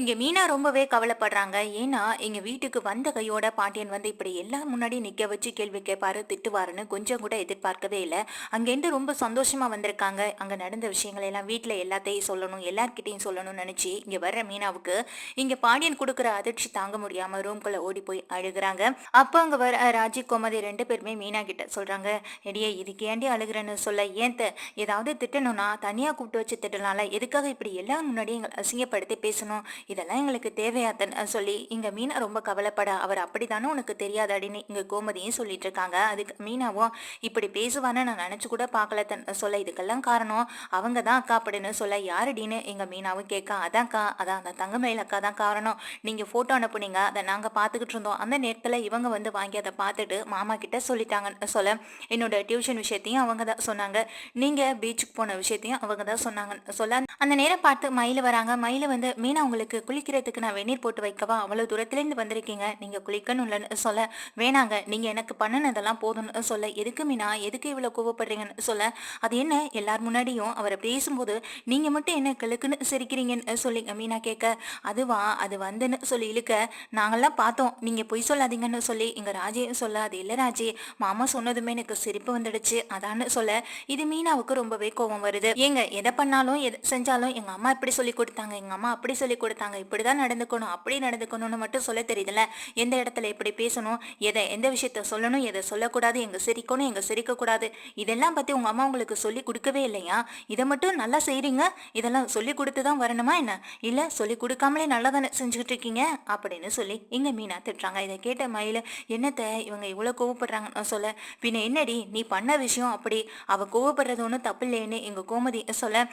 இங்க மீனா ரொம்பவே கவலைப்படுறாங்க. ஏன்னா எங்க வீட்டுக்கு வந்த கையோட பாண்டியன் வந்து இப்படி எல்லாம் முன்னாடி நிக்க வச்சு கேள்வி கேட்பாரு திட்டுவாருன்னு கொஞ்சம் கூட எதிர்பார்க்கவே இல்லை. அங்கேருந்து ரொம்ப சந்தோஷமா வந்திருக்காங்க. அங்க நடந்த விஷயங்கள் எல்லாம் வீட்டுல எல்லாத்தையும் சொல்லணும் எல்லார்கிட்டையும் சொல்லணும்னு நினைச்சு இங்க வர்ற மீனாவுக்கு இங்க பாண்டியன் கொடுக்குற அதிர்ச்சி தாங்க முடியாம ரூம்குள்ள ஓடி போய் அழுகுறாங்க. அப்போ அங்க வர ராஜி கோமதி ரெண்டு பேருமே மீனா கிட்ட சொல்றாங்க எடியே இதுக்கு ஏண்டி அழுகுறேன்னு சொல்ல? ஏன் ஏதாவது திட்டணும்னா? தனியா கூப்பிட்டு வச்சு திட்டலாம்ல? எதுக்காக இப்படி எல்லாம் முன்னாடி எங்களை அசிங்கப்படுத்தி பேசணும்? இதெல்லாம் எங்களுக்கு தேவையாத்தன் சொல்லி இங்க மீனா ரொம்ப கவலைப்பட. அவர் அப்படித்தானே உனக்கு தெரியாது அப்படின்னு இங்க கோமதியும் சொல்லிட்டு இருக்காங்க. அதுக்கு மீனாவும் இப்படி பேசுவான்னு நான் நினைச்சு கூட பார்க்கல தன் சொல்ல இதுக்கெல்லாம் காரணம் அவங்க தான் அக்கா அப்படின்னு சொல்ல யாருடின்னு? எங்க மீனாவும் கேட்க. அதான்க்கா அதான் அந்த தங்கமயில் அக்கா தான் காரணம். நீங்க போட்டோ அனுப்புனீங்க. அதை நாங்க பார்த்துக்கிட்டு இருந்தோம். அந்த நேரத்துல இவங்க வந்து வாங்கி அதை பார்த்துட்டு மாமா கிட்ட சொல்லிட்டாங்கன்னு சொல்ல என்னோட டியூஷன் விஷயத்தையும் அவங்க தான் சொன்னாங்க. நீங்க பீச்சுக்கு போன விஷயத்தையும் அவங்க தான் சொன்னாங்கன்னு சொல்ல அந்த நேரம் பார்த்து மயில் வராங்க. மயில் வந்து மீனா உங்களுக்கு குளிக்கிறதுக்கு நான் வெந்நீர் போட்டு வைக்கவா? அவ்வளவு தூரத்துலேருந்து வந்திருக்கீங்க. நீங்க குளிக்கணும்லன்னு சொல்ல. வேணாங்க. நீங்க எனக்கு பண்ணினதெல்லாம் போதும்னு சொல்ல. எதுக்கு மீனா? எதுக்கு இவ்வளவு கோவப்படுறீங்கன்னு சொல்ல? அது என்ன? எல்லார் முன்னாடியும் அவரை பேசும்போது நீங்க மட்டும் என்ன கிழக்குன்னு சிரிக்கிறீங்கன்னு சொல்லி மீனா கேட்க அதுவா? அது வந்துன்னு சொல்லி இழுக்க. நாங்கெல்லாம் பார்த்தோம். நீங்க பொய் சொல்லாதீங்கன்னு சொல்லி எங்க ராஜே சொல்ல அது இல்ல ராஜே மாமா சொன்னதுமே எனக்கு சிரிப்பு வந்துடுச்சு. அதான்னு சொல்ல. இது மீனாவுக்கு ரொம்பவே கோவம் வருது. ஏங்க எதை பண்ணாலும் எதை செஞ்சாலும் எங்க அம்மா இப்படி சொல்லி கொடுத்தாங்க. எங்க அம்மா அப்படி சொல்லி கொடுத்தாங்க. நாங்கள் இப்படி தான் நடந்துக்கணும் அப்படி நடந்துக்கணும்னு மட்டும் சொல்ல தெரியுதுல்ல. எந்த இடத்துல எப்படி பேசணும் எதை எந்த விஷயத்த சொல்லணும் எதை சொல்லக்கூடாது எங்க சிரிக்கணும் எங்க சிரிக்க கூடாது இதெல்லாம் பத்தி உங்க அம்மா உங்களுக்கு சொல்லி கொடுக்கவே இல்லையா? இதை மட்டும் நல்லா செய்றீங்க. இதெல்லாம் சொல்லி கொடுத்து தான் வரணுமா என்ன? இல்ல சொல்லி கொடுக்காமலே நல்லா தானே செஞ்சுக்கிட்டு இருக்கீங்க? அப்படின்னு சொல்லி இங்க மீனா திட்டுறாங்க. இதை கேட்ட மயில என்னத்த இவங்க இவ்வளவு கோவப்படுறாங்கன்னு சொல்ல பின்ன என்னடி நீ பண்ண விஷயம் அப்படி அவ கோவப்படுறது ஒன்றும் தப்பு இல்லைன்னு எங்க கோமதி சொல்ல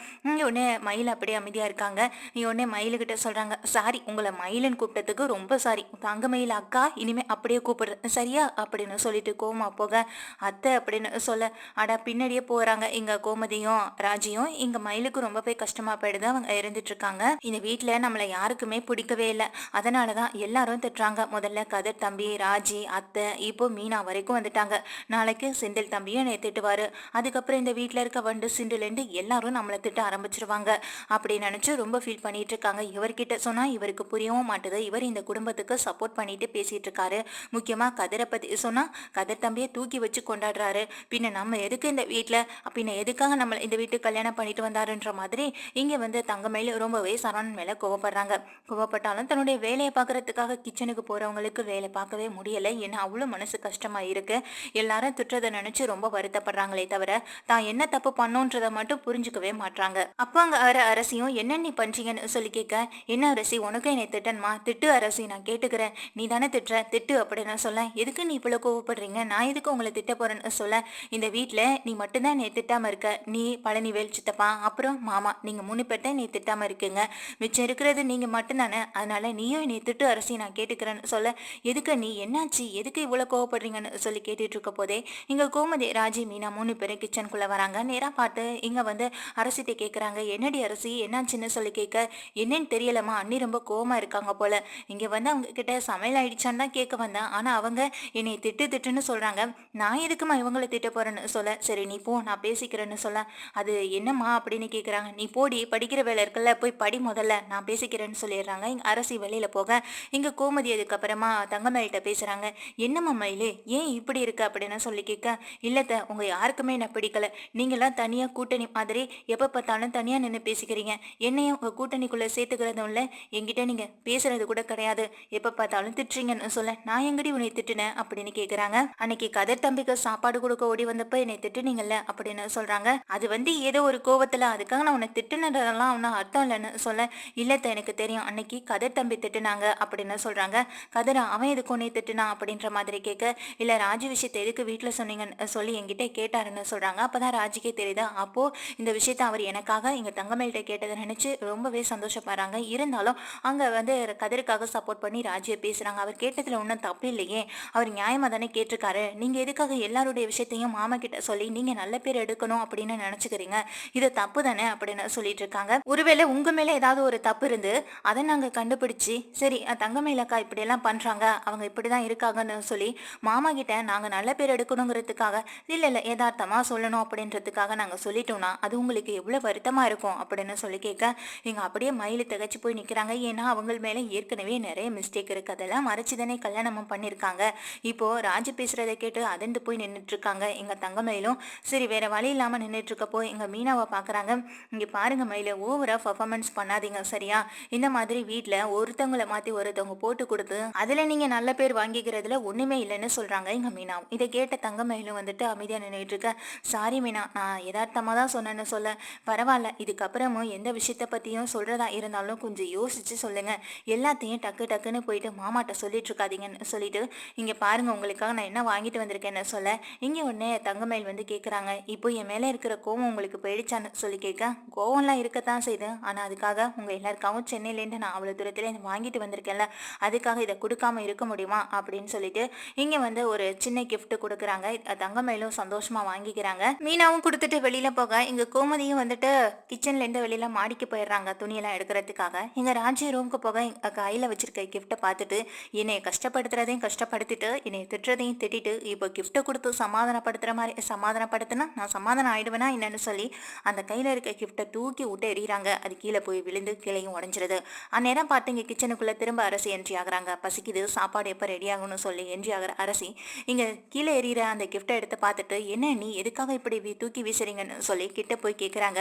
உடனே மயில் அப்படியே அமைதியா இருக்காங்க. நீ உடனே மயிலுகிட்ட சொல்றாங்க. சாரி உங்களை மயிலன் கூப்பிட்டதுக்கு ரொம்ப சாரி. தங்க மயில் அக்கா? இனிமே அப்படியே கூப்பிடுறேன் சரியா? அப்படின்னு சொல்லிட்டு கோமா போக அத்தை அப்படின்னு சொல்ல அடா பின்னாடியே போறாங்க. இங்க கோமதியும் ராஜியும். இங்க மயிலுக்கு ரொம்பவே கஷ்டமா போயிடுது. அவங்க இருந்துட்டு இருக்காங்க. இந்த வீட்டுல நம்மள யாருக்குமே பிடிக்கவே இல்லை. அதனாலதான் எல்லாரும் திட்டுறாங்க. முதல்ல கதர் தம்பி ராஜி அத்தை இப்போ மீனா வரைக்கும் வந்துட்டாங்க. நாளைக்கு செந்தில் தம்பியும் என்னை திட்டுவாரு. அதுக்கப்புறம் இந்த வீட்டுல இருக்க வண்டு சிண்டுலேருந்து எல்லாரும் நம்மளை திட்ட ஆரம்பிச்சிருவாங்க. அப்படி நினைச்சு ரொம்ப ஃபீல் பண்ணிட்டு இருக்காங்க. இவர்கிட்ட சொன்னா இவருக்கு புரியவும் மாட்டுது. இவர் இந்த குடும்பத்துக்கு சப்போர்ட் பண்ணிட்டு பேசிட்டு இருக்காரு முக்கியமா கதிரை பத்தி சொன்னா கதிர் தம்பியை தூக்கி வச்சு கொண்டாடுறாரு. பின்ன நம்ம எதுக்கு இந்த வீட்டில் பின்ன எதுக்காக நம்ம இந்த வீட்டுக்கு கல்யாணம் பண்ணிட்டு வந்தாருன்ற மாதிரி இங்க வந்து தங்கமயில் ரொம்பவே சரவணன் மேல கோவப்படுறாங்க. கோவப்பட்டாலும் தன்னுடைய வேலையை பார்க்கறதுக்காக கிச்சனுக்கு போறவங்களுக்கு வேலை பார்க்கவே முடியல. ஏன்னா அவ்வளவு மனசு கஷ்டமா இருக்கு. எல்லாரும் திட்டுறதை நினைச்சு ரொம்ப வருத்தப்படுறாங்களே தவிர தான் என்ன தப்பு பண்ணோன்றதை மட்டும் புரிஞ்சுக்கவே மாட்டாங்க அப்போ அங்க அர அரசியும் என்ன நீ பண்றீங்கன்னு சொல்லி கேட்க என்ன அரசி உனக்கு என்னை திட்டன்மா திட்டு அரசி நான் கேட்டுக்கிறேன். நீ தானே திட்டுற? திட்டு அப்படின்னு சொல்ல. எதுக்கு நீ இவ்வளோ கோவப்படுறீங்க? நான் எதுக்கு உங்களை திட்ட போறேன்னு சொல்ல? இந்த வீட்டில் நீ மட்டும்தான் என்னை திட்டாமல் இருக்க. நீ பழனிவேல் சித்தப்பா அப்புறம் மாமா. நீங்கள் மூணு பேர் தான் நீ திட்டாமல் இருக்கீங்க. மிச்சம் இருக்கிறது நீங்கள் மட்டும்தானே. அதனால நீயும் என்னை திட்டு அரசி நான் கேட்டுக்கிறேன்னு சொல்ல. எதுக்கு நீ? என்னாச்சு? எதுக்கு இவ்வளோ கோவப்படுறீங்கன்னு சொல்லி கேட்டுட்டு இருக்க போதே இங்கே கோமதி ராஜி மீனா மூணு பேரும் கிச்சனுக்குள்ளே வராங்க. நேராக பார்த்து இங்கே வந்து அரசிட்ட கேட்குறாங்க என்னடி அரசி? என்னாச்சுன்னு சொல்லி கேட்க என்னன்னு தெரியலம்மா அண்ணி ரொம்ப கோவமா இருக்காங்க போல. இங்க வந்து அவங்க கிட்ட சமையல் ஆயிடுச்சான்னு தான் கேட்க வந்தேன். ஆனா அவங்க என்னை திட்டு திட்டுன்னு சொல்றாங்க. நான் எதுக்குமா இவங்களை திட்ட போறேன்னு சொல்ல? சரி நீ போ நான் பேசிக்கிறேன்னு சொல்ல. அது என்னம்மா அப்படின்னு கேக்குறாங்க. நீ போடி படிக்கிற வேலை இருக்குல்ல போய் படி முதல்ல. நான் பேசிக்கிறேன்னு சொல்லிடுறாங்க. இங்க அரசி வெளியில போக. இங்க கோமதி அதுக்கப்புறமா தங்கமயிட்ட பேசுறாங்க. என்னம்மா மயிலு ஏன் இப்படி இருக்கு? அப்படின்னு சொல்லி கேட்க இல்லத்த உங்க யாருக்குமே என்ன பிடிக்கல. நீங்களாம் தனியா கூட்டணி மாதிரி எப்ப பார்த்தாலும் தனியா நின்று பேசிக்கிறீங்க. என்னையும் உங்க கூட்டணிக்குள்ள சேர்த்துக்கிறதும் இல்ல என்கிட்ட நீங்க பேசுறது கூட கிடையாது. எப்ப பார்த்தாலும் திட்டுறீங்கன்னு சொல்ல நான் எங்கடி உன்னை திட்டுனேன் அப்படின்னு கேக்குறாங்க. அன்னைக்கு கதர் தம்பிக்கு சாப்பாடு கொடுக்க ஓடி வந்தப்ப என்னை திட்டுனீங்கல்ல அப்படின்னு சொல்றாங்க. அது வந்து ஏதோ ஒரு கோவத்துல அதுக்காக நான் உன்னை திட்டுனதெல்லாம் ஒன்றும் அர்த்தம் இல்லைன்னு சொல்ல இல்லத்த எனக்கு தெரியும். அன்னைக்கு கதர் தம்பி திட்டுனாங்க அப்படின்னு சொல்றாங்க. கதர் அவன் எதுக்கு உன்னை திட்டுனா அப்படின்ற மாதிரி கேட்க இல்ல ராஜு விஷயத்தை எதுக்கு வீட்டுல சொன்னீங்கன்னு சொல்லி என்கிட்ட கேட்டாருன்னு சொல்றாங்க. அப்பதான் ராஜுக்கே தெரியுது. அப்போ இந்த விஷயத்த அவர் எனக்காக எங்க தங்கமேல்கிட்ட கேட்டதை நினைச்சு ரொம்பவே சந்தோஷப்படுறாங்க. இருந்தாலும் அங்கே வந்து கதிருக்காக சப்போர்ட் பண்ணி ராஜியை பேசுகிறாங்க அவர் கேட்டதில் ஒன்றும் தப்பு இல்லையே. அவர் நியாயமாக தானே கேட்டிருக்காரு. நீங்கள் எதுக்காக எல்லாருடைய விஷயத்தையும் மாமா கிட்ட சொல்லி நீங்கள் நல்ல பேர் எடுக்கணும் அப்படின்னு நினச்சிக்கிறீங்க? இது தப்பு தானே அப்படின்னு சொல்லிட்டு இருக்காங்க. ஒருவேளை உங்கள் மேலே ஏதாவது ஒரு தப்பு இருந்து அதை நாங்கள் கண்டுபிடிச்சி சரி தங்கமேலக்கா இப்படியெல்லாம் பண்ணுறாங்க அவங்க இப்படி தான் இருக்காங்கன்னு சொல்லி மாமா கிட்ட நாங்கள் நல்ல பேர் எடுக்கணுங்கிறதுக்காக இல்லை இல்லை யதார்த்தமாக சொல்லணும் அப்படின்றதுக்காக நாங்கள் சொல்லிட்டோம்னா அது உங்களுக்கு எவ்வளோ வருத்தமாக இருக்கும் அப்படின்னு சொல்லி கேட்க நீங்கள் அப்படியே மயில் திகச்சு போய் போய் நிற்கிறாங்க ஏன்னா அவங்க மேலே ஏற்கனவே நிறைய மிஸ்டேக் இருக்குது அதெல்லாம் மறைச்சு தானே கல்யாணமும் பண்ணியிருக்காங்க இப்போது ராஜு பேசுகிறத கேட்டு அதிர்ந்து போய் நின்றுட்டு இருக்காங்க எங்கள் தங்கமயிலும் சரி வேற வழி இல்லாமல் நின்றுட்டு இருக்கப்போ எங்கள் மீனாவை பார்க்குறாங்க இங்கே பாருங்க மயில ஓவராக பர்ஃபார்மன்ஸ் பண்ணாதீங்க சரியா? இந்த மாதிரி வீட்டில் ஒருத்தவங்களை மாற்றி ஒருத்தவங்க போட்டு கொடுத்து அதில் நீங்கள் நல்ல பேர் வாங்கிக்கிறதுல ஒன்றுமே இல்லைன்னு சொல்கிறாங்க எங்கள் மீனா இதை கேட்ட தங்கமயிலும் வந்துட்டு அமைதியாக நின்றுட்டு இருக்க சாரி மீனா நான் யதார்த்தமாக தான் சொன்னேன்னு சொல்ல பரவாயில்ல. இதுக்கப்புறமும் எந்த விஷயத்தை பற்றியும் சொல்கிறதா இருந்தாலும் கொஞ்சம் யோசிச்சு சொல்லுங்கள் எல்லாத்தையும் டக்கு டக்குன்னு போயிட்டு மாமாட்ட சொல்லிட்டு இருக்காதீங்கன்னு சொல்லிட்டு இங்கே பாருங்க உங்களுக்காக நான் என்ன வாங்கிட்டு வந்திருக்கேன்னு சொல்ல. இங்கே உடனே தங்கமயில் வந்து கேட்குறாங்க இப்போ என் மேலே இருக்கிற கோவம் உங்களுக்கு போயிடுச்சான்னு சொல்லி கேட்க கோவம்லாம் இருக்கத்தான் செய்யுது ஆனால் அதுக்காக உங்கள் எல்லாருக்காகவும் சென்னையிலேருந்து நான் அவ்வளோ தூரத்தில் வாங்கிட்டு வந்திருக்கேன்ல. அதுக்காக இதை கொடுக்காம இருக்க முடியுமா? அப்படின்னு சொல்லிட்டு இங்கே வந்து ஒரு சின்ன கிஃப்ட் கொடுக்குறாங்க. தங்கமயிலும் சந்தோஷமாக வாங்கிக்கிறாங்க. மீனாவும் கொடுத்துட்டு வெளியில் போக இங்கே கோமதியும் வந்துட்டு கிச்சன்லேருந்து வெளியில் மாடிக்கு போயிடுறாங்க துணியெல்லாம் எடுக்கிறதுக்காக. எங்கள் ராஜி ரூமுக்கு போக எங்கள் கையில் வச்சிருக்க கிஃப்ட்டை பார்த்துட்டு என்னை கஷ்டப்படுத்துறதையும் கஷ்டப்படுத்திட்டு என்னை திட்டுறதையும் திட்டிட்டு இப்போ கிஃப்ட்டை கொடுத்து சமாதானப்படுத்துகிற மாதிரி சமாதானப்படுத்தினா நான் சமாதானம் ஆயிடுவேனா என்னன்னு சொல்லி அந்த கையில் இருக்க கிஃப்ட்டை தூக்கி விட்டு எறிகிறாங்க அது கீழே போய் விழுந்து கீழேயும் உடஞ்சிருது. அந்நேரம் பார்த்து இங்கே கிச்சனுக்குள்ளே திரும்ப அரசி என்ட்ரி ஆகுறாங்க. பசிக்குது சாப்பாடு எப்போ ரெடி ஆகணும்னு சொல்லி என்ட்ரி ஆகிற அரசி இங்கே கீழே எறிகிற அந்த கிஃப்ட்டை எடுத்து பார்த்துட்டு என்ன நீ எதுக்காக இப்படி வீ- தூக்கி வீசுறீங்கன்னு சொல்லி கிட்ட போய் கேட்குறாங்க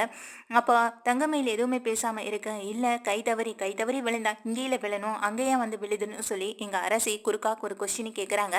அப்போ தங்கமையில் எதுவுமே பேசாமல் இருக்க இல்லை கை தவறி கை தவறி விழுந்தா இங்கேயில விழணும் அங்கேயே வந்து விழுதுன்னு சொல்லி எங்கள் அரசி குறுக்காக்கு ஒரு கொஸ்டின் கேட்குறாங்க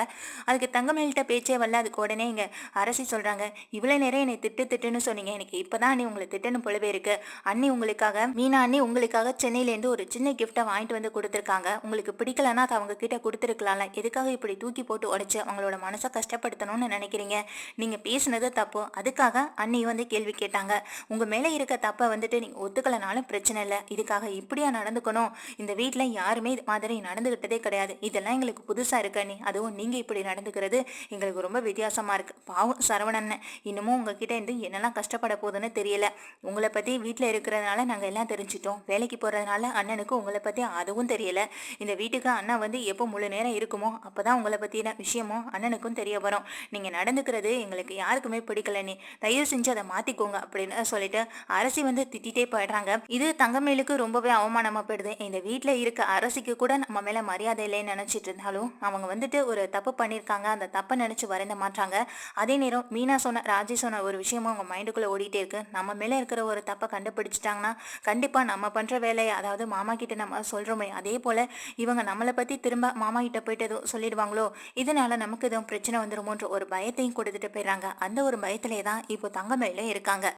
அதுக்கு தங்கமேல்கிட்ட பேச்சே வரல. அதுக்கு உடனே இங்கே அரசி சொல்கிறாங்க இவ்வளோ நேரம் என்னை திட்டு திட்டுன்னு சொன்னீங்க. எனக்கு இப்போ தான் நீ உங்களை திட்டுன்னு போலவே இருக்கு. அண்ணி உங்களுக்காக மீனா அண்ணி உங்களுக்காக சென்னையிலேருந்து ஒரு சின்ன கிஃப்டை வாங்கிட்டு வந்து கொடுத்துருக்காங்க. உங்களுக்கு பிடிக்கலன்னா அது அவங்க கிட்ட கொடுத்துருக்கலாம்ல. எதுக்காக இப்படி தூக்கி போட்டு உடைச்சு அவங்களோட மனசை கஷ்டப்படுத்தணும்னு நினைக்கிறீங்க? நீங்கள் பேசுனது தப்பு. அதுக்காக அண்ணி வந்து கேள்வி கேட்டாங்க. உங்கள் மேலே இருக்க தப்பை வந்துட்டு நீங்கள் ஒத்துக்கலைனாலும் பிரச்சனை இல்லை. இதுக்காக இப்படி எப்படியா நடந்துக்கணும்? இந்த வீட்டில் யாருமே இது மாதிரி நடந்துக்கிட்டதே கிடையாது. இதெல்லாம் எங்களுக்கு புதுசாக இருக்கா நீ அதுவும் நீங்கள் இப்படி நடந்துக்கிறது எங்களுக்கு ரொம்ப வித்தியாசமாக இருக்குது பாவம் சரவணன் இன்னமும் உங்ககிட்ட இருந்து என்னெல்லாம் கஷ்டப்பட போகுதுன்னு தெரியல. உங்களை பற்றி வீட்டில் இருக்கிறதுனால நாங்கள் எல்லாம் தெரிஞ்சிட்டோம். வேலைக்கு போகிறதுனால அண்ணனுக்கு உங்களை பற்றி அதுவும் தெரியல. இந்த வீட்டுக்கு அண்ணன் வந்து எப்போ முழு நேரம் இருக்குமோ அப்போ தான் உங்களை பற்றின விஷயமும் அண்ணனுக்கும் தெரிய வரும். நீங்கள் நடந்துக்கிறது எங்களுக்கு யாருக்குமே பிடிக்கல நீ தயவு செஞ்சு அதை மாற்றிக்கோங்க அப்படின்னு சொல்லிட்டு அரசி வந்து திட்டிகிட்டே போயிடுறாங்க. இது தங்கமேலுக்கு ரொம்பவே அவமான அவமானமாகப்படுது இந்த வீட்டில் இருக்க அரசிக்கு கூட நம்ம மேலே மரியாதை இல்லைன்னு நினச்சிட்டு இருந்தாலும் அவங்க வந்துட்டு ஒரு தப்பு பண்ணியிருக்காங்க. அந்த தப்பை நினச்சி வரைந்த மாட்டாங்க. அதே நேரம் மீனா சொன்ன ராஜி சொன்ன ஒரு விஷயமும் அவங்க மைண்டுக்குள்ளே ஓடிட்டே இருக்கு. நம்ம மேலே இருக்கிற ஒரு தப்பை கண்டுபிடிச்சிட்டாங்கன்னா கண்டிப்பாக நம்ம பண்ணுற வேலையை அதாவது மாமா கிட்ட நம்ம சொல்கிறோமே அதே போல் இவங்க நம்மளை பற்றி திரும்ப மாமா கிட்ட போயிட்டு எதுவும் சொல்லிடுவாங்களோ இதனால நமக்கு எதுவும் பிரச்சனை வந்துருமோன்ற ஒரு பயத்தையும் கொடுத்துட்டு போயிடுறாங்க. அந்த ஒரு பயத்திலே தான் இப்போ தங்க மேலே இருக்காங்க.